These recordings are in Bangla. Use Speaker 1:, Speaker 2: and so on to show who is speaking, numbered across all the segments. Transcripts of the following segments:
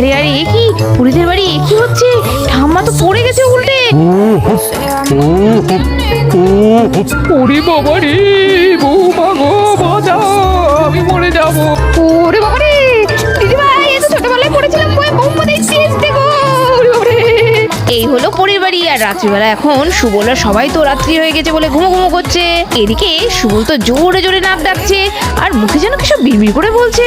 Speaker 1: আরে আরে এ কি? পুরীদের বাড়ি? এ কি হচ্ছে? ঠাম্মা তো পড়ে গেছে উল্টে।
Speaker 2: ওরে বাবা রে বৌমা গো বাঁচাও আমি মরে যাব।
Speaker 1: ওরে বাবা রে দিদি এত ছোটবেলায় পড়েছিলাম কই বম্বা দেখছি দেখো ওরে বাবা রে। এই হলো পরের বাড়ি আর রাত্রিবেলা এখন সুবলরা সবাই তো রাত্রি হয়ে গেছে বলে ঘুমো ঘুমো করছে। এদিকে সুবল তো জোরে জোরে নাক ডাকছে আর মুখে যেন কি সব বিড়বিড় করে বলছে।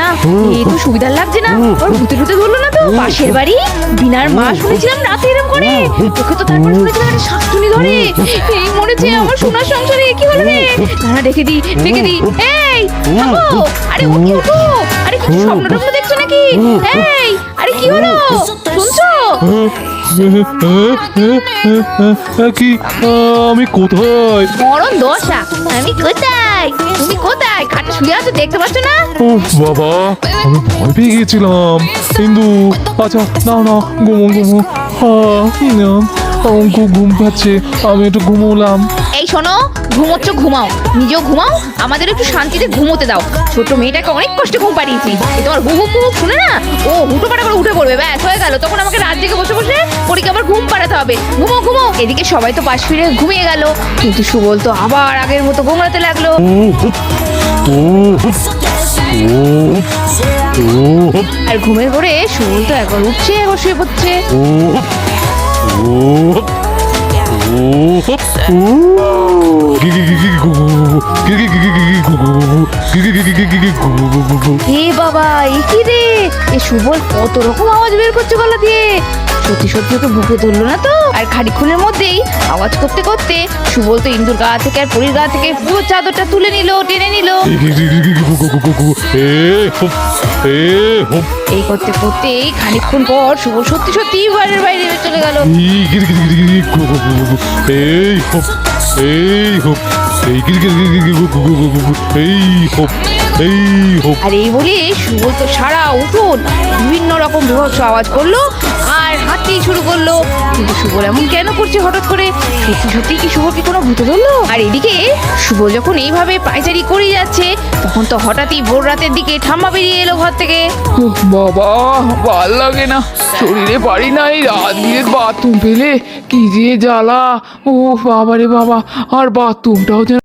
Speaker 1: না তো সুবিধার লাগছে না। ওর ভূতে টুতে ধরলো না তো। পাশের বাড়ি বিনার মা শুনেছিলাম রাতে করে। তোকে তো তারপর শুনেছিলাম একটা শাস্তুনি ধরে। এই মরেছে আমার সোনার সংসারে। কি হলো রে? দাঁড়া দেখে দি দেখে দি এই আরে উঠো আরে স্বপ্ন দেখছ নাকি? এই আরে কি হলো?
Speaker 2: কি? আমি কোথায়?
Speaker 1: মরণ দশা। আমি কোথায়? তুমি কোথায়? খাটে শুয়ে আছো দেখতে পাচ্ছ না?
Speaker 2: ও বাবা আমি ভয় পেয়ে গেছিলাম ইন্দু আচ্ছা না না গুমু ঘুমো। হ্যাঁ আমার খুব ঘুম পাচ্ছে, আমি একটু ঘুমোলাম।
Speaker 1: এই শোনো, ঘুমোচ্ছ, ঘুমাও। নিজেও ঘুমাও, আমাদের একটু শান্তিতে ঘুমোতে দাও। ছোট মেয়েটাকে অনেক কষ্টে ঘুম পাড়িয়েছি। তোমার হুহু হুহু শুনে না? ও হুটো পাটা করে উঠে পড়বে, ব্যাস, হয়ে গেল। তখন আমাকে রাত জেগে বসে বসে পরীকে আবার ঘুম পাড়াতে হবে। ঘুমো ঘুমো এদিকে সবাই তো পাশ ফিরে ঘুমিয়ে গেল। কিন্তু সুবল তো আবার আগের মতো ঘুমাতে লাগল। আর ঘুমের পরে সুবল তো একবার উঠছে একবার শুয়ে পড়ছে। বাবা এ কি রে? এ সুবল কত রকম আওয়াজ বের করছে গলা দিয়ে। সত্যি সত্যি ওকে বুকে ধরলো না তো আর খানিক্ষণের মধ্যেই আওয়াজ করতে করতে সুবল তো ইন্দুর গা থেকে আর পরির গা থেকে পুরো চাদরটা তুলে নিল টেনে নিল এই করতে করতে খানিক্ষণ পর সুবল সত্যি সত্যি ঘরের বাইরে চলে গেল
Speaker 2: এই হোপ এই হোপ এই হোপ এই হোপ
Speaker 1: আর এই বলে সুবল তো সারা উঠোন বিভিন্ন রকম বিভৎস আওয়াজ করল আর হাঁটতেই শুরু করল। কিন্তু সুবল এমন কেন করছে হঠাৎ করে? সত্যি সত্যি কি শুভ কি কোনো ভূতে ধরলো? আর এদিকে শুভ যখন এইভাবে পায়চারি করে যাচ্ছে, তখন তো হঠাৎই ভোর রাতের দিকে ঠাম্মা বেরিয়ে এলো ঘর থেকে।
Speaker 3: বাবা, ভালো লাগে না। শরীরে পারি না এই রাত বিরেত বাথরুম পেলে কি যে জ্বালা। ও বাবা রে বাবা, আর বাথরুমটাও যেন